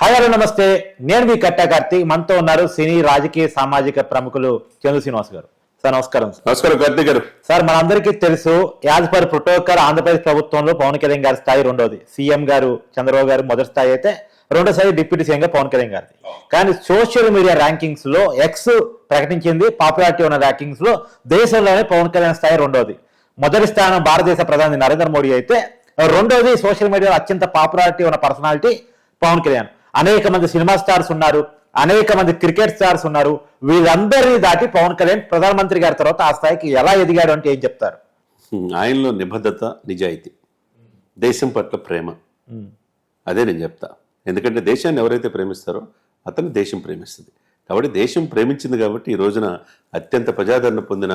Hi hello నమస్తే. నేను మీ కట్టా కార్తీక్. మనతో ఉన్నారు సినీ రాజకీయ సామాజిక ప్రముఖులు చంద్ర శ్రీనివాస్ గారు. సార్ నమస్కారం. నమస్కారం కార్తీక్ గారు. సార్ మనందరికీ తెలుసు యాజ్ పర్ ప్రోటోకాల్ ఆంధ్రప్రదేశ్ ప్రభుత్వంలో పవన్ కళ్యాణ్ గారి స్థాయి రెండోది. సీఎం గారు చంద్రబాబు గారు మొదటి స్థాయి అయితే రెండో స్థాయి డిప్యూటీ సీఎం గా పవన్ కళ్యాణ్ గారిది. కానీ సోషల్ మీడియా ర్యాంకింగ్స్లో ఎక్స్ ప్రకటించింది పాపులారిటీ ఉన్న ర్యాంకింగ్స్లో దేశంలోనే పవన్ కళ్యాణ్ స్థాయి రెండోది. మొదటి స్థానం భారతదేశ ప్రధాని నరేంద్ర మోడీ అయితే రెండోది సోషల్ మీడియాలో అత్యంత పాపులారిటీ ఉన్న పర్సనాలిటీ పవన్ కళ్యాణ్. అనేక మంది సినిమా స్టార్స్ ఉన్నారు అనేక మంది క్రికెట్ స్టార్స్ ఉన్నారు. వీళ్ళందరినీ దాటి పవన్ కళ్యాణ్ ప్రధానమంత్రి గారి తర్వాత ఆ స్థాయికి ఎలా ఎదిగాడు అంటే ఏం చెప్తారు? ఆయనలో నిబద్ధత నిజాయితీ దేశం పట్ల ప్రేమ. అదే నేను చెప్తా. ఎందుకంటే దేశాన్ని ఎవరైతే ప్రేమిస్తారో అతను దేశం ప్రేమిస్తుంది. కాబట్టి దేశం ప్రేమించింది కాబట్టి ఈ రోజున అత్యంత ప్రజాదరణ పొందిన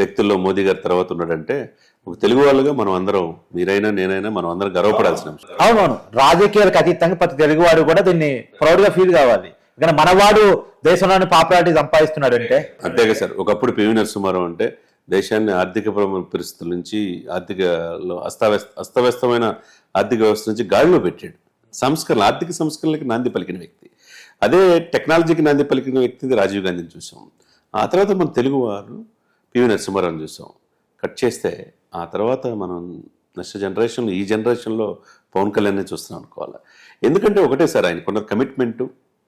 వ్యక్తుల్లో మోదీ గారి తర్వాత ఉన్నాడంటే ఒక తెలుగు వాళ్ళుగా మనం అందరం మీరైనా నేనైనా మనం అందరం గర్వపడాల్సిన అవునవును. రాజకీయాలకు అతీతంగా ప్రతి తెలుగువాడు కూడా దీన్ని ప్రౌడ్గా ఫీల్ కావాలి. కానీ మనవాడు దేశంలోని పాపులారిటీ సంపాదిస్తున్నాడు అంటే అంతేగా సార్. ఒకప్పుడు పివి నరసింహారావు అంటే దేశాన్ని ఆర్థిక పరిస్థితుల నుంచి ఆర్థికలో అస్తవ్యస్త అస్తవ్యస్తమైన ఆర్థిక వ్యవస్థ నుంచి గాడిలో పెట్టాడు. సంస్కరణ ఆర్థిక సంస్కరణలకి నాంది పలికిన వ్యక్తి. అదే టెక్నాలజీకి నాంది పలికిన వ్యక్తి రాజీవ్ గాంధీని చూసాం. ఆ తర్వాత మన తెలుగు వారు పివి నరసింహారావుని చూసాం. కట్ చేస్తే ఆ తర్వాత మనం నెక్స్ట్ జనరేషన్ ఈ జనరేషన్లో పవన్ కళ్యాణ్ చూస్తున్నాం అనుకోవాలి. ఎందుకంటే ఒకటే సార్ ఆయనకున్న కమిట్మెంటు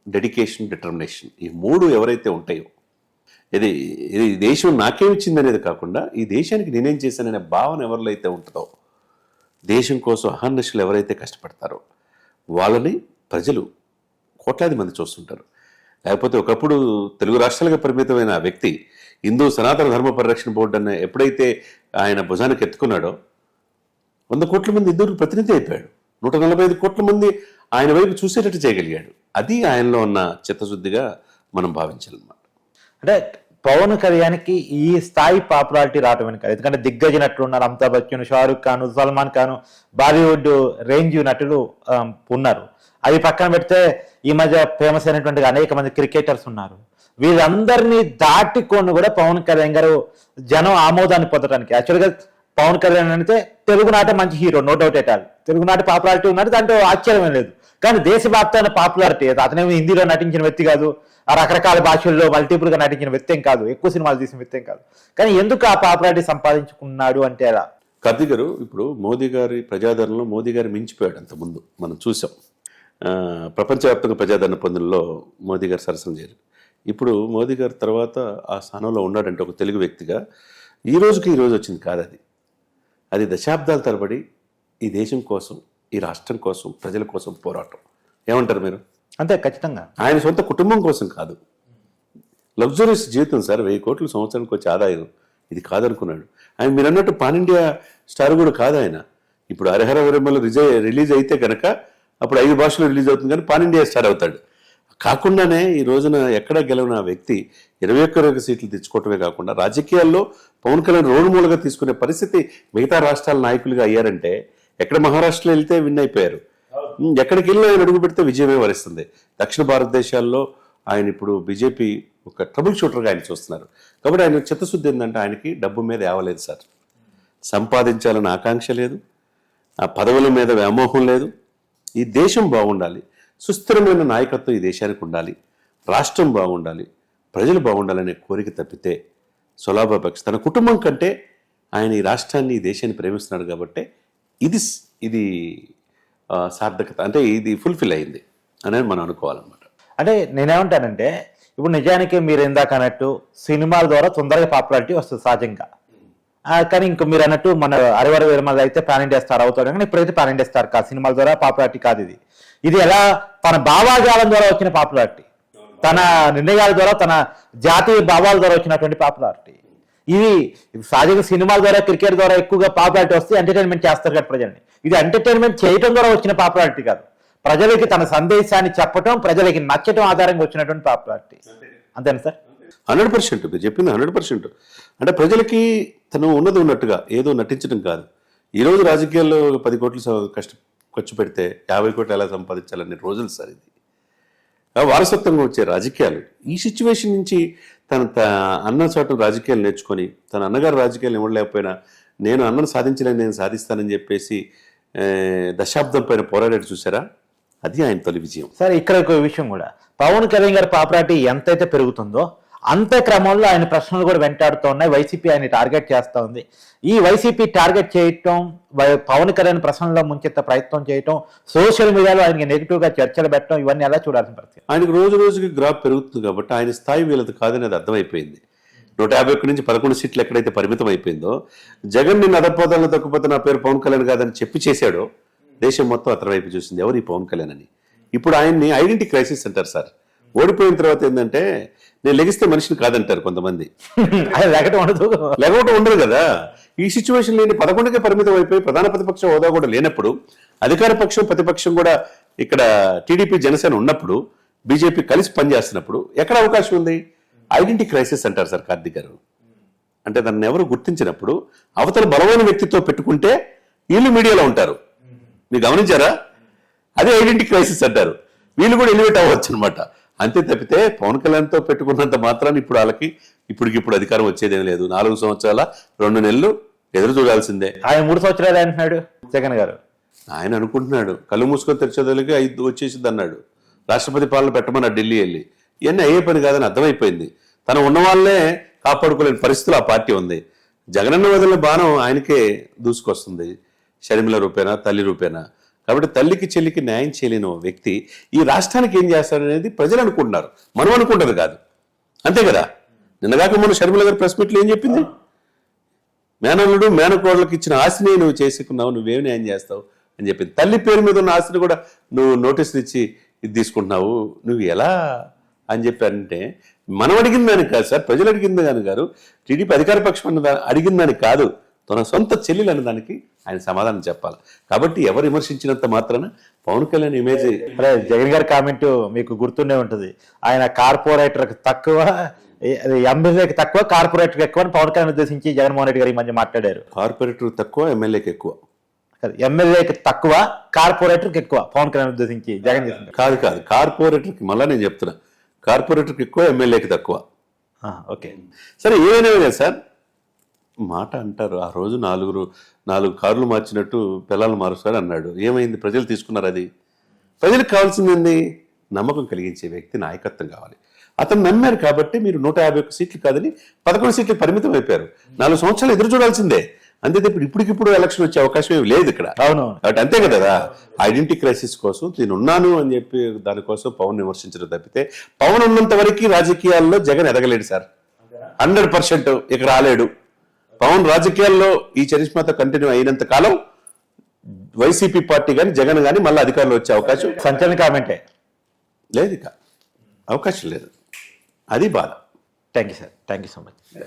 డెడికేషన్ డిటర్మినేషన్ ఈ మూడు ఎవరైతే ఉంటాయో ఇది ఇది దేశం నాకేమిచ్చింది అనేది కాకుండా ఈ దేశానికి నేనేం చేశాననే భావన ఎవరిలో అయితే ఉంటుందో దేశం కోసం అహర్నిశలు ఎవరైతే కష్టపడతారో వాళ్ళని ప్రజలు కోట్లాది మంది చూస్తుంటారు. లేకపోతే ఒకప్పుడు తెలుగు రాష్ట్రాలకు పరిమితమైన వ్యక్తి హిందూ సనాతన ధర్మ పరిరక్షణ బోర్డు అన్న ఎప్పుడైతే ఆయన భుజానికి ఎత్తుకున్నాడో వంద కోట్ల మంది హిందువులకు ప్రతినిధి అయిపోయాడు. నూట నలభై ఐదు కోట్ల మంది ఆయన వైపు చూసేటట్టు చేయగలిగాడు. అది ఆయనలో ఉన్న చిత్తశుద్ధిగా మనం భావించాలన్నమాట. అంటే పవన్ కళ్యాణ్కి ఈ స్థాయి పాపులారిటీ రావటం వెనుక ఎందుకంటే దిగ్గజ నటులు ఉన్నారు అమితాబ్ బచ్చన్ షారుఖ్ ఖాన్ సల్మాన్ ఖాన్ బాలీవుడ్ రేంజ్ నటులు ఉన్నారు. అవి పక్కన పెడితే ఈ మధ్య ఫేమస్ అయినటువంటి అనేక మంది క్రికెటర్స్ ఉన్నారు. వీళ్ళందరినీ దాటికొని కూడా పవన్ కళ్యాణ్ గారు జనం ఆమోదాన్ని పొందడానికి యాక్చువల్గా పవన్ కళ్యాణ్ అంటే తెలుగునాట మంచి hero no doubt at all. తెలుగునాట పాపులారిటీ ఉన్నది దాంట్లో ఆశ్చర్యమే లేదు. కానీ దేశవ్యాప్తమైన పాపులారిటీ అతనేమో హిందీలో నటించిన వ్యక్తి కాదు. ఆ రకరకాల భాషల్లో మల్టిపుల్గా నటించిన వ్యక్తి కాదు. ఎక్కువ సినిమాలు తీసిన వ్యక్తి కాదు. కానీ ఎందుకు ఆ పాపులారిటీ సంపాదించుకున్నాడు అంటే అలా కర్ది గారు ఇప్పుడు మోదీ గారి ప్రజాదరణలో మోదీ గారు మించిపోయాడు అంత ముందు. మనం చూసాం ప్రపంచవ్యాప్తంగా ప్రజాదరణ పొందడంలో మోదీ గారు సరసన చేరు ఇప్పుడు మోదీ గారు తర్వాత ఆ స్థానంలో ఉన్నాడంటే ఒక తెలుగు వ్యక్తిగా ఈ రోజుకి ఈ రోజు వచ్చింది కాదు అది. అది దశాబ్దాల తరబడి ఈ దేశం కోసం ఈ రాష్ట్రం కోసం ప్రజల కోసం పోరాటం. ఏమంటారు మీరు? అంతే ఖచ్చితంగా. ఆయన సొంత కుటుంబం కోసం కాదు. లగ్జరీస్ జీవితం సార్ వెయ్యి కోట్లు సంవత్సరానికి వచ్చే ఆదాయం. ఇది కాదనుకున్నాడు. ఆయన మీరు అన్నట్టు పాన్ ఇండియా స్టార్ కూడా కాదు ఆయన. ఇప్పుడు హరిహర విరమల రిజై రిలీజ్ అయితే కనుక అప్పుడు ఐదు భాషలు రిలీజ్ అవుతుంది కానీ పాన్ ఇండియా స్టార్ అవుతాడు. కాకుండానే ఈ రోజున ఎక్కడ గెలవని ఆ వ్యక్తి ఇరవై ఒక్క సీట్లు తెచ్చుకోవటమే కాకుండా రాజకీయాల్లో పవన్ కళ్యాణ్ రోడ్డు మూలగా తీసుకునే పరిస్థితి మిగతా రాష్ట్రాల నాయకులుగా అయ్యారంటే ఎక్కడ మహారాష్ట్రలో వెళ్తే విన్ అయిపోయారు. ఎక్కడికి వెళ్ళి ఆయన అడుగు పెడితే విజయమే వరిస్తుంది. దక్షిణ భారతదేశాల్లో ఆయన ఇప్పుడు బీజేపీ ఒక ట్రబుల్ షూటర్గా ఆయన చూస్తున్నారు. కాబట్టి ఆయన చిత్తశుద్ధి ఏంటంటే ఆయనకి డబ్బు మీద ఏవలేదు సార్. సంపాదించాలని ఆకాంక్ష లేదు. ఆ పదవుల మీద వ్యామోహం లేదు. ఈ దేశం బాగుండాలి. సుస్థిరమైన నాయకత్వం ఈ దేశానికి ఉండాలి. రాష్ట్రం బాగుండాలి. ప్రజలు బాగుండాలనే కోరిక తప్పితే సులాభపక్ష తన కుటుంబం కంటే ఆయన ఈ రాష్ట్రాన్ని ఈ దేశాన్ని ప్రేమిస్తున్నాడు కాబట్టి ఇది ఇది సార్థకత. అంటే ఇది ఫుల్ఫిల్ అయింది అనేది మనం అనుకోవాలన్నమాట. అంటే నేనేమంటానంటే ఇప్పుడు నిజానికి మీరు ఇందాక అన్నట్టు సినిమాల ద్వారా తొందరగా పాపులారిటీ వస్తుంది సహజంగా. కానీ ఇంక మీరు అన్నట్టు మన అరవర విరమల అయితే పాన్ ఇండియా స్టార్ అవుతాడు కానీ ఇప్పుడైతే పాన్ ఇండియా స్టార్ కాదు. సినిమాల ద్వారా పాపులారిటీ కాదు ఇది. ఇది ఎలా? తన భావాజాలం ద్వారా వచ్చిన పాపులారిటీ. తన నిర్ణయాల ద్వారా తన జాతీయ భావాల ద్వారా వచ్చినటువంటి పాపులారిటీ. ఇది సహజంగా సినిమాల ద్వారా క్రికెట్ ద్వారా ఎక్కువగా పాపులారిటీ వస్తే ఎంటర్టైన్మెంట్ చేస్తారు కదా ప్రజల్ని. ఇది ఎంటర్టైన్మెంట్ చేయటం ద్వారా వచ్చిన పాపులారిటీ కాదు. ప్రజలకి తన సందేశాన్ని చెప్పటం ప్రజలకి నచ్చటం ఆధారంగా వచ్చినటువంటి పాపులారిటీ. అంతేనా సార్? Hundred percent. మీరు చెప్పింది హండ్రెడ్ పర్సెంట్. అంటే ప్రజలకి తను ఉన్నది ఉన్నట్టుగా ఏదో నటించడం కాదు. ఈరోజు రాజకీయాల్లో పది కోట్లు కష్ట ఖర్చు పెడితే యాభై కోట్లు ఎలా సంపాదించాలనే రోజులు సార్ ఇది. వారసత్వంగా వచ్చే రాజకీయాలు. ఈ సిచ్యువేషన్ నుంచి తన త- అన్న చోట రాజకీయాలు నేర్చుకొని తన అన్నగారు రాజకీయాలు ఇవ్వలేకపోయినా నేను అన్నను సాధించలేని నేను సాధిస్తానని చెప్పేసి దశాబ్దం పైన పోరాడాడు చూసారా? అది ఆయన తొలి విజయం. సరే ఇక్కడ ఒక విషయం కూడా. పవన్ కళ్యాణ్ గారి పాపులారిటీ ఎంతైతే పెరుగుతుందో అంతే క్రమంలో ఆయన ప్రశ్నలు కూడా వెంటాడుతూ ఉన్నాయి. వైసీపీ ఆయన టార్గెట్ చేస్తూ ఉంది. ఈ వైసీపీ టార్గెట్ చేయటం పవన్ కళ్యాణ్ ప్రశ్నల్లో ముంచెత్త ప్రయత్నం చేయటం సోషల్ మీడియాలో ఆయనకి నెగిటివ్గా చర్చలు పెట్టడం ఇవన్నీ ఎలా చూడాల్సిన పరిస్థితి? ఆయనకు రోజు రోజుకి గ్రాఫ్ పెరుగుతుంది కాబట్టి ఆయన స్థాయి వీళ్ళది కాదని అది అర్థమైపోయింది. నూట యాభై ఒకటి నుంచి పదకొండు సీట్లు ఎక్కడైతే పరిమితం అయిపోయిందో జగన్ నిన్ను అదపోతాలను తక్కువపోతే నా పేరు పవన్ కళ్యాణ్ కాదని చెప్పి చేశాడో దేశం మొత్తం అతని వైపు చూసింది ఎవరు ఈ పవన్ కళ్యాణ్ అని. ఇప్పుడు ఆయన్ని ఐడెంటిటీ క్రైసిస్ అంటారు సార్. ఓడిపోయిన తర్వాత ఏంటంటే నేను లెగిస్తే మనిషిని కాదంటారు కొంతమంది. లేకటం ఉండదు. లేకపోతే ఉండదు కదా. ఈ సిచ్యువేషన్ లేని పదకొండుకే పరిమితం అయిపోయి ప్రధాన ప్రతిపక్ష హోదా కూడా లేనప్పుడు అధికార పక్షం ప్రతిపక్షం కూడా ఇక్కడ టీడీపీ జనసేన ఉన్నప్పుడు బీజేపీ కలిసి పనిచేస్తున్నప్పుడు ఎక్కడ అవకాశం ఉంది? ఐడెంటిటీ క్రైసిస్ అంటారు సార్ కార్తీక్ గారు. అంటే దాన్ని ఎవరు గుర్తించినప్పుడు అవతల బలమైన వ్యక్తితో పెట్టుకుంటే వీళ్ళు మీడియాలో ఉంటారు. మీరు గమనించారా? అదే ఐడెంటిటీ క్రైసిస్ అంటారు. వీళ్ళు కూడా ఎలివేట్ అవ్వచ్చు అనమాట అంతే తప్పితే పవన్ కళ్యాణ్తో పెట్టుకున్నంత మాత్రాన్ని ఇప్పుడు వాళ్ళకి ఇప్పటికిప్పుడు అధికారం వచ్చేదేం లేదు. నాలుగు సంవత్సరాల రెండు నెలలు ఎదురు చూడాల్సిందే. ఆయన మూడు సంవత్సరాలు అంటున్నాడు జగన్ గారు. ఆయన అనుకుంటున్నాడు. కళ్ళు మూసుకొని తెరిచేదలికి ఐదు వచ్చేసింది అన్నాడు. రాష్ట్రపతి పాలన పెట్టమన్నాడు ఢిల్లీ వెళ్ళి. ఇవన్నీ అయ్యే పని కాదని అర్థమైపోయింది. తను ఉన్న వాళ్ళనే కాపాడుకోలేని పరిస్థితులు ఆ పార్టీ ఉంది. జగనన్న వదిలిన బాణం ఆయనకే దూసుకొస్తుంది. షర్మిల రూపేనా తల్లి రూపేనా? కాబట్టి తల్లికి చెల్లికి న్యాయం చేయలేని ఓ వ్యక్తి ఈ రాష్ట్రానికి ఏం చేస్తాడనేది ప్రజలు అనుకుంటున్నారు. మనం అనుకుంటది కాదు. అంతే కదా? నిన్నగాక మన షర్మిల గారు ప్రెస్ మీట్లో ఏం చెప్పింది? మేనల్లుడు మేనకోడలకు ఇచ్చిన ఆస్తిని నువ్వు చేసుకున్నావు నువ్వేం న్యాయం చేస్తావు అని చెప్పింది. తల్లి పేరు మీద ఉన్న ఆస్తిని కూడా నువ్వు నోటీసులు ఇచ్చి ఇది తీసుకుంటున్నావు నువ్వు ఎలా అని చెప్పారంటే మనం అడిగిన దానికి కాదు సార్ ప్రజలు అడిగిన దాని గారు టీడీపీ అధికార పక్షం అన్న అడిగిన దానికి కాదు. తన సొంత చెల్లెలు అన్న దానికి ఆయన సమాధానం చెప్పాలి. కాబట్టి ఎవరు విమర్శించినంత మాత్రాన పవన్ కళ్యాణ్ ఇమేజ్ అరే జగన్ గారి కామెంట్ మీకు గుర్తుండే ఉంటుంది. ఆయన కార్పొరేటర్ తక్కువ ఎమ్మెల్యేకి తక్కువ కార్పొరేటర్ ఎక్కువ అని పవన్ కళ్యాణ్ ఉద్దేశించి జగన్మోహన్ రెడ్డి గారు ఈ మధ్య మాట్లాడారు. కార్పొరేటర్ తక్కువ ఎమ్మెల్యేకి ఎక్కువ. ఎమ్మెల్యేకి తక్కువ కార్పొరేటర్కి ఎక్కువ పవన్ కళ్యాణ్ ఉద్దేశించి జగన్ కాదు కాదు కార్పొరేటర్కి మళ్ళా నేను చెప్తున్నా. కార్పొరేటర్కి ఎక్కువ ఎమ్మెల్యేకి తక్కువ. ఓకే. సరే ఏమైనా సార్? మాట అంటారు. ఆ రోజు నాలుగు నాలుగు కార్లు మార్చినట్టు పిల్లలు మారుస్తారు అన్నాడు. ఏమైంది? ప్రజలు తీసుకున్నారు అది. ప్రజలకు కావాల్సింది నమ్మకం కలిగించే వ్యక్తి నాయకత్వం కావాలి. అతను నమ్మారు కాబట్టి మీరు నూట యాభై ఒక్క సీట్లు కాదని పదకొండు సీట్లు పరిమితం అయిపోయారు. నాలుగు సంవత్సరాలు ఎదురు చూడాల్సిందే. అంతే తప్ప ఇప్పటికిప్పుడు ఎలక్షన్ వచ్చే అవకాశం ఏమి లేదు ఇక్కడ. కాబట్టి అంతే కదా. ఐడెంటిటీ క్రైసిస్ కోసం నేను ఉన్నాను అని చెప్పి దానికోసం పవన్ విమర్శించడం తప్పితే పవన్ ఉన్నంత వరకు రాజకీయాల్లో జగన్ ఎదగలేడు సార్. హండ్రెడ్ పర్సెంట్ ఇక రాలేడు. పవన్ రాజకీయాల్లో ఈ చరిష్మాతో కంటిన్యూ అయినంత కాలం వైసీపీ పార్టీ కానీ జగన్ కానీ మళ్ళీ అధికారంలో వచ్చే అవకాశం సంచలన కామెంటే. లేదు ఇక. అవకాశం లేదు. అది బాధ. Thank you sir. Thank you so much.